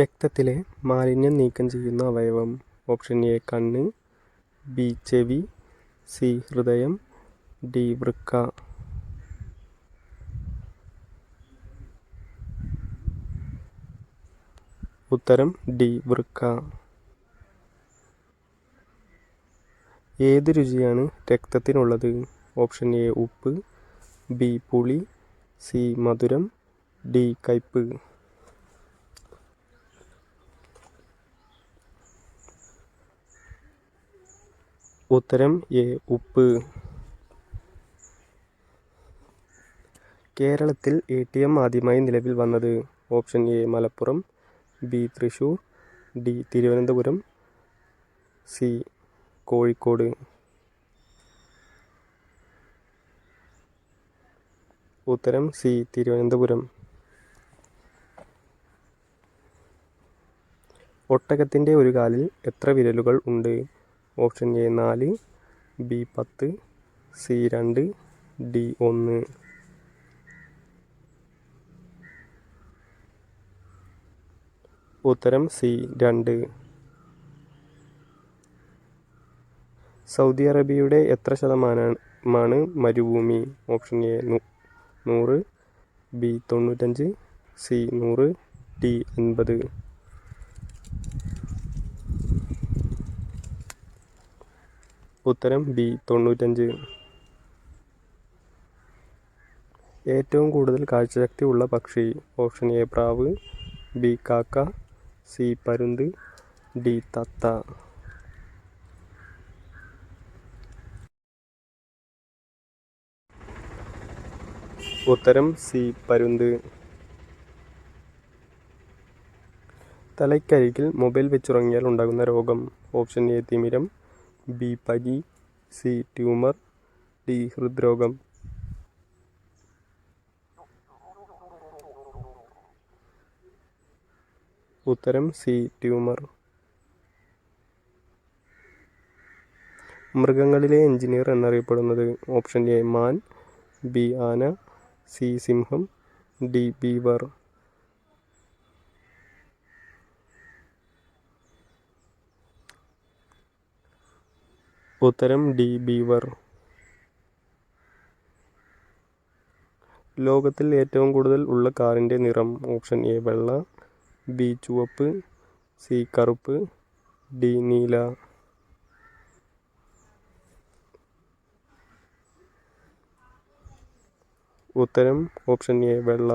രക്തത്തിലെ മാലിന്യം നീക്കം ചെയ്യുന്ന അവയവം. ഓപ്ഷൻ എ കണ്ണ്. ബി ചെവി. സി ഹൃദയം. ഡി വൃക്ക. ഉത്തരം ഡി വൃക്ക. ഏത് രുചിയാണ് രക്തത്തിനുള്ളത്? ഓപ്ഷൻ എ ഉപ്പ്. ബി പുളി. സി മധുരം. ഡി കയ്പ്പ്. ഉത്തരം എ ഉപ്പ്. കേരളത്തിൽ എ ടി എം ആദ്യമായി നിലവിൽ വന്നത്. Option A Malappuram. B Thrissur D Thiruvananthapuram. C Kozhikode. ഉത്തരം സി തിരുവനന്തപുരം. ഒട്ടകത്തിന്റെ ഒരു കാലിൽ എത്ര വിരലുകൾ ഉണ്ട്? ഓപ്ഷൻ എ നാല് ബി പത്ത് സി രണ്ട് ഡി ഒന്ന്. ഉത്തരം സി രണ്ട്. സൗദി അറേബ്യയുടെ എത്ര ശതമാനമാണ് മരുഭൂമി? ഓപ്ഷൻ എ നൂറ് ബി തൊണ്ണൂറ്റഞ്ച് സി നൂറ് ഡി അൻപത്. ഉത്തരം ബി തൊണ്ണൂറ്റഞ്ച്. ഏറ്റവും കൂടുതൽ കാഴ്ചശക്തി ഉള്ള പക്ഷി ഓപ്ഷൻ എ പ്രാവ് ബി കാക്ക സി പരുന്ത് ഡി തത്ത. ഉത്തരം സി പരുന്ത്. തലയ്ക്കരികിൽ മൊബൈൽ വെച്ചുറങ്ങിയാൽ ഉണ്ടാകുന്ന രോഗം ഓപ്ഷൻ എ തിമിരം. ബി പനി സി ട്യൂമർ ഡി ഹൃദ്രോഗം. ഉത്തരം സി ട്യൂമർ. മൃഗങ്ങളിലെ എഞ്ചിനീയർ എന്നറിയപ്പെടുന്നത് ഓപ്ഷൻ എ മാൻ ബി ആന സി സിംഹം ഡി ബീവർ. ഉത്തരം ഡി ബീവർ. ലോകത്തിൽ ഏറ്റവും കൂടുതൽ ഉള്ള കാറിന്റെ നിറം ഓപ്ഷൻ എ വെള്ള ബി ചുവപ്പ് സി കറുപ്പ് ഡി നീല. ഉത്തരം ഓപ്ഷൻ എ വെള്ള.